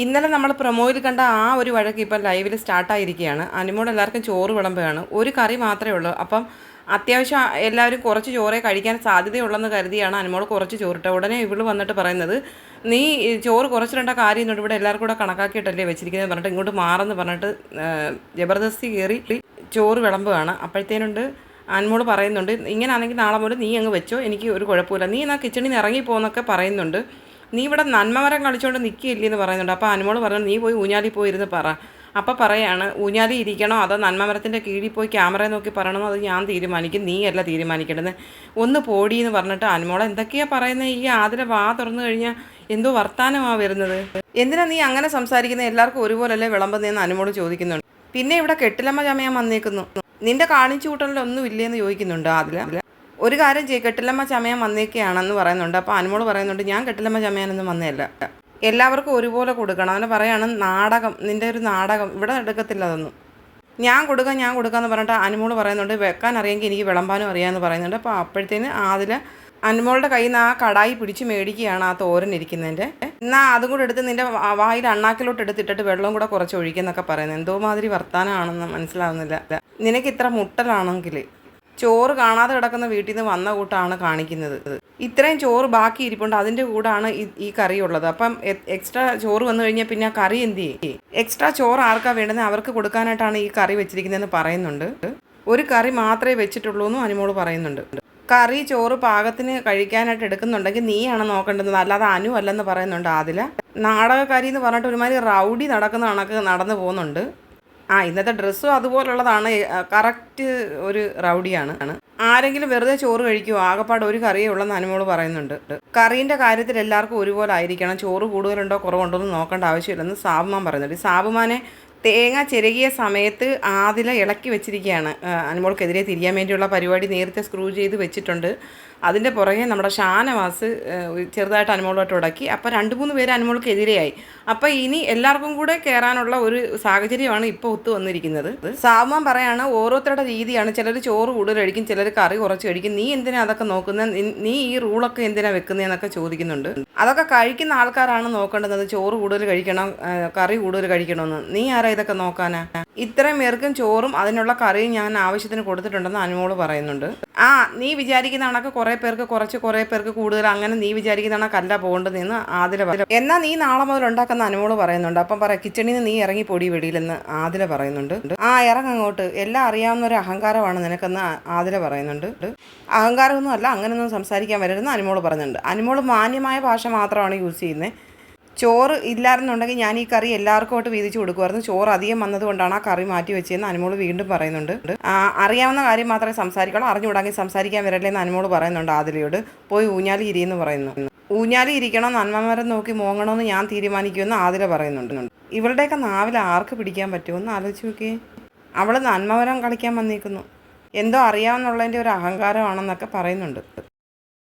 ഇന്നലെ നമ്മൾ പ്രൊമോയിൽ കണ്ട ആ ഒരു വഴക്ക് ഇപ്പം ലൈവിൽ സ്റ്റാർട്ടായിരിക്കുകയാണ് അനുമോട് എല്ലാവർക്കും ചോറ് വിളമ്പുകയാണ്. ഒരു കറി മാത്രമേ ഉള്ളൂ. അപ്പം അത്യാവശ്യം എല്ലാവരും കുറച്ച് ചോറേ കഴിക്കാൻ സാധ്യതയുള്ളെന്ന് കരുതിയാണ് അനുമോൾ കുറച്ച് ചോറിട്ട ഉടനെ ഇവൾ വന്നിട്ട് പറയുന്നത് നീ ചോറ് കുറച്ചിടേണ്ട കാര്യം ഇന്നുണ്ട് ഇവിടെ എല്ലാവർക്കും കൂടെ കണക്കാക്കിയിട്ടല്ലേ വെച്ചിരിക്കുന്നത് പറഞ്ഞിട്ട് ഇങ്ങോട്ട് മാറെന്ന് പറഞ്ഞിട്ട് ജബർദസ്തി കയറി ചോറ് വിളമ്പുകയാണ്. അപ്പോഴത്തേനുണ്ട് അനുമോൾ പറയുന്നുണ്ട് ഇങ്ങനെ ആണെങ്കിൽ നാളെ മുതൽ നീ അങ്ങ് വെച്ചോ. എനിക്ക് ഒരു കുഴപ്പമില്ല. നീ എന്നാൽ കിച്ചണിൽ നിന്ന് ഇറങ്ങി പോകുന്നൊക്കെ പറയുന്നുണ്ട്. നീ ഇവിടെ നന്മമരം കളിച്ചുകൊണ്ട് നിൽക്കില്ലേ എന്ന് പറയുന്നുണ്ട്. അപ്പോൾ അനുമോൾ പറഞ്ഞു നീ പോയി ഊഞ്ഞാലി പോയിരുന്ന് പറ. അപ്പോൾ പറയാണ് ഊഞ്ഞാലി ഇരിക്കണോ അതോ നന്മമരത്തിന്റെ കീഴിൽ പോയി ക്യാമറ നോക്കി പറയണമോ അത് ഞാൻ തീരുമാനിക്കും നീ അല്ല തീരുമാനിക്കേണ്ടത് ഒന്ന് പോടി എന്ന് പറഞ്ഞിട്ട് അനുമോളെ എന്തൊക്കെയാ പറയുന്നത് ഈ ആതിര വാ തുറന്നു കഴിഞ്ഞാൽ എന്തോ വർത്താനമാ വരുന്നത്. എന്തിനാ നീ അങ്ങനെ സംസാരിക്കുന്നത് എല്ലാവർക്കും ഒരുപോലല്ലേ വിളമ്പുന്നതെന്ന് അനുമോൾ ചോദിക്കുന്നുണ്ട്. പിന്നെ ഇവിടെ കെട്ടിലമ്മ ചമയാൻ വന്നേക്കുന്നു. നിന്റെ കാണിച്ചു കൂട്ടലിലൊന്നും ഇല്ലേന്ന് ചോദിക്കുന്നുണ്ട് ആതില ഒരു കാര്യം ചെയ്യും കെട്ടിലമ്മ ചമയം വന്നേക്കുകയാണെന്ന് പറയുന്നുണ്ട്. അപ്പോൾ അനുമോൾ പറയുന്നുണ്ട് ഞാൻ കെട്ടിലമ്മ ചമയാനൊന്നും വന്നതല്ല എല്ലാവർക്കും ഒരുപോലെ കൊടുക്കണം. അതിന് പറയാണ് നാടകം നിന്റെ ഒരു നാടകം ഇവിടെ എടുക്കത്തില്ല അതൊന്നും. ഞാൻ കൊടുക്കാം ഞാൻ കൊടുക്കാമെന്ന് പറഞ്ഞിട്ട് അനുമോൾ പറയുന്നുണ്ട് വെക്കാൻ അറിയാമെങ്കിൽ എനിക്ക് വിളമ്പാനും അറിയാമെന്ന് പറയുന്നുണ്ട്. അപ്പോൾ അപ്പോഴത്തേന് അതിൽ അനുമോളുടെ കയ്യിൽ നിന്ന് ആ കടായി പിടിച്ച് മേടിക്കുകയാണ് ആ തോരൻ ഇരിക്കുന്നതിന്റെ. എന്നാൽ അതും കൂടെ എടുത്ത് നിന്റെ വായിൽ അണ്ണാക്കിലോട്ട് എടുത്തിട്ടിട്ട് വെള്ളം കൂടെ കുറച്ച് ഒഴിക്കുന്നൊക്കെ പറയുന്നത് എന്തോ മാതിരി വർത്താനമാണെന്ന് മനസ്സിലാവുന്നില്ല. നിനക്ക് ഇത്ര മുട്ടലാണെങ്കിൽ ചോറ് കാണാതെ കിടക്കുന്ന വീട്ടിൽ നിന്ന് വന്ന കൂട്ടാണ് കാണിക്കുന്നത്. ഇത്രയും ചോറ് ബാക്കി ഇരിപ്പുണ്ട്. അതിന്റെ കൂടാണ് ഈ- കറി ഉള്ളത് അപ്പം എക്സ്ട്രാ ചോറ് വന്നു കഴിഞ്ഞാൽ പിന്നെ ആ കറി എന്ത് ചെയ്യും? എക്സ്ട്രാ ചോറ് ആർക്കാ വേണ്ടത് അവർക്ക് കൊടുക്കാനായിട്ടാണ് ഈ കറി വെച്ചിരിക്കുന്നതെന്ന് പറയുന്നുണ്ട്. ഒരു കറി മാത്രമേ വെച്ചിട്ടുള്ളൂ എന്നും അനുമോൾ പറയുന്നുണ്ട്. കറി ചോറ് പാകത്തിന് കഴിക്കാനായിട്ട് എടുക്കുന്നുണ്ടെങ്കിൽ നീയാണ് നോക്കേണ്ടത്. അല്ലാതെ അനു അല്ലെന്ന് പറയുന്നുണ്ട് ആദില. നാടകക്കാരി എന്ന് പറഞ്ഞിട്ട് ഒരുമാതിരി റൗഡി നടക്കുന്ന കണക്ക് നടന്നു പോകുന്നുണ്ട്. ആ ഇന്നത്തെ ഡ്രസ്സും അതുപോലുള്ളതാണ്. കറക്റ്റ് ഒരു റൗഡിയാണ്. ആരെങ്കിലും വെറുതെ ചോറ് കഴിക്കുമോ ആകെപ്പാട് ഒരു കറിയേ ഉള്ളെന്ന് അനുമോൾ പറയുന്നുണ്ട്. കറീന്റെ കാര്യത്തിൽ എല്ലാവർക്കും ഒരുപോലെ ആയിരിക്കണം. ചോറ് കൂടുതലുണ്ടോ കുറവുണ്ടോ എന്ന് നോക്കേണ്ട ആവശ്യമില്ലെന്ന് സാബുമാൻ പറയുന്നുണ്ട്. ഈ സാബുമാനെ തേങ്ങ ചിരകിയ സമയത്ത് ആതില ഇളക്കി വെച്ചിരിക്കുകയാണ്. അനുമോൾക്കെതിരെ തിരിയാൻ വേണ്ടിയുള്ള പരിപാടി നേരത്തെ സ്ക്രൂ ചെയ്ത് വെച്ചിട്ടുണ്ട്. അതിന്റെ പുറകെ നമ്മുടെ ഷാനവാസ് ചെറുതായിട്ട് അനുമോളോട്ട് ഉടക്കി. അപ്പോൾ രണ്ട് മൂന്ന് പേര് അനുമോൾക്കെതിരെയായി. അപ്പോൾ ഇനി എല്ലാവർക്കും കൂടെ കയറാനുള്ള ഒരു സാഹചര്യമാണ് ഇപ്പോൾ ഒത്തു വന്നിരിക്കുന്നത്. സാമാൻ പറയാണ് ഓരോരുത്തരുടെ രീതിയാണ്. ചിലർ ചോറ് കൂടുതൽ കഴിക്കും ചിലർ കറി കുറച്ച് കഴിക്കും. നീ എന്തിനാ അതൊക്കെ നോക്കുന്നത് നീ ഈ റൂളൊക്കെ എന്തിനാ വെക്കുന്നതെന്നൊക്കെ ചോദിക്കുന്നുണ്ട്. അതൊക്കെ കഴിക്കുന്ന ആൾക്കാരാണ് നോക്കേണ്ടത്. ചോറ് കൂടുതൽ കഴിക്കണം കറി കൂടുതൽ കഴിക്കണമെന്ന്. നീ ആരാ ഇതൊക്കെ നോക്കാനാ. ഇത്രയും പേർക്കും ചോറും അതിനുള്ള കറിയും ഞാൻ ആവശ്യത്തിന് കൊടുത്തിട്ടുണ്ടെന്ന് അനുമോൾ പറയുന്നുണ്ട്. ആ നീ വിചാരിക്കുന്ന കണക്ക് കുറേ പേർക്ക് കുറച്ച് കുറേ പേർക്ക് കൂടുതൽ അങ്ങനെ നീ വിചാരിക്കുന്ന കണക്കല്ല പോകേണ്ടതെന്ന് ആദില പറയും എന്നാ നീ നാളെ മുതൽ ഉണ്ടാക്കുന്ന അനുമോൾ പറയുന്നുണ്ട്. അപ്പം പറ കിച്ചണിൽ നിന്ന് നീ ഇറങ്ങി പൊടി വെടിയിലെന്ന് ആദില പറയുന്നുണ്ട്. ആ ഇറങ്ങങ്ങോട്ട് എല്ലാം അറിയാവുന്ന ഒരു അഹങ്കാരമാണ് നിനക്കെന്ന് ആദില പറയുന്നുണ്ട്. അഹങ്കാരമൊന്നും അല്ല അങ്ങനെയൊന്നും സംസാരിക്കാൻ വരരുതെന്ന് അനുമോൾ പറയുന്നുണ്ട്. അനുമോൾ മാന്യമായ ഭാഷ മാത്രമാണ് യൂസ് ചെയ്യുന്നത്. ചോറ് ഇല്ലായിരുന്നുണ്ടെങ്കിൽ ഞാൻ ഈ കറി എല്ലാവർക്കും ആയിട്ട് വീതിച്ച് കൊടുക്കുമായിരുന്നു. ചോറ് അധികം വന്നതുകൊണ്ടാണ് ആ കറി മാറ്റി വെച്ചതെന്ന് അനുമോൾ വീണ്ടും പറയുന്നുണ്ട്. അറിയാവുന്ന കാര്യം മാത്രമേ സംസാരിക്കുള്ളൂ അറിഞ്ഞുകൂടാങ്കിൽ സംസാരിക്കാൻ വരല്ലേ എന്ന് അനുമോൾ പറയുന്നുണ്ട് ആദിലയോട്. പോയി ഊഞ്ഞാലി ഇരിയെന്ന് പറയുന്നു. ഊഞ്ഞാലി ഇരിക്കണം നന്മമരം നോക്കി മോങ്ങണമെന്ന് ഞാൻ തീരുമാനിക്കുമെന്ന് ആദില പറയുന്നുണ്ട്. ഇവളുടെയൊക്കെ നാവിൽ ആർക്ക് പിടിക്കാൻ പറ്റുമെന്ന് ആലോചിച്ച് നോക്കിയേ. അവൾ നന്മമരം കളിക്കാൻ വന്നിരിക്കുന്നു എന്തോ അറിയാമെന്നുള്ളതിന്റെ ഒരു അഹങ്കാരമാണെന്നൊക്കെ പറയുന്നുണ്ട്.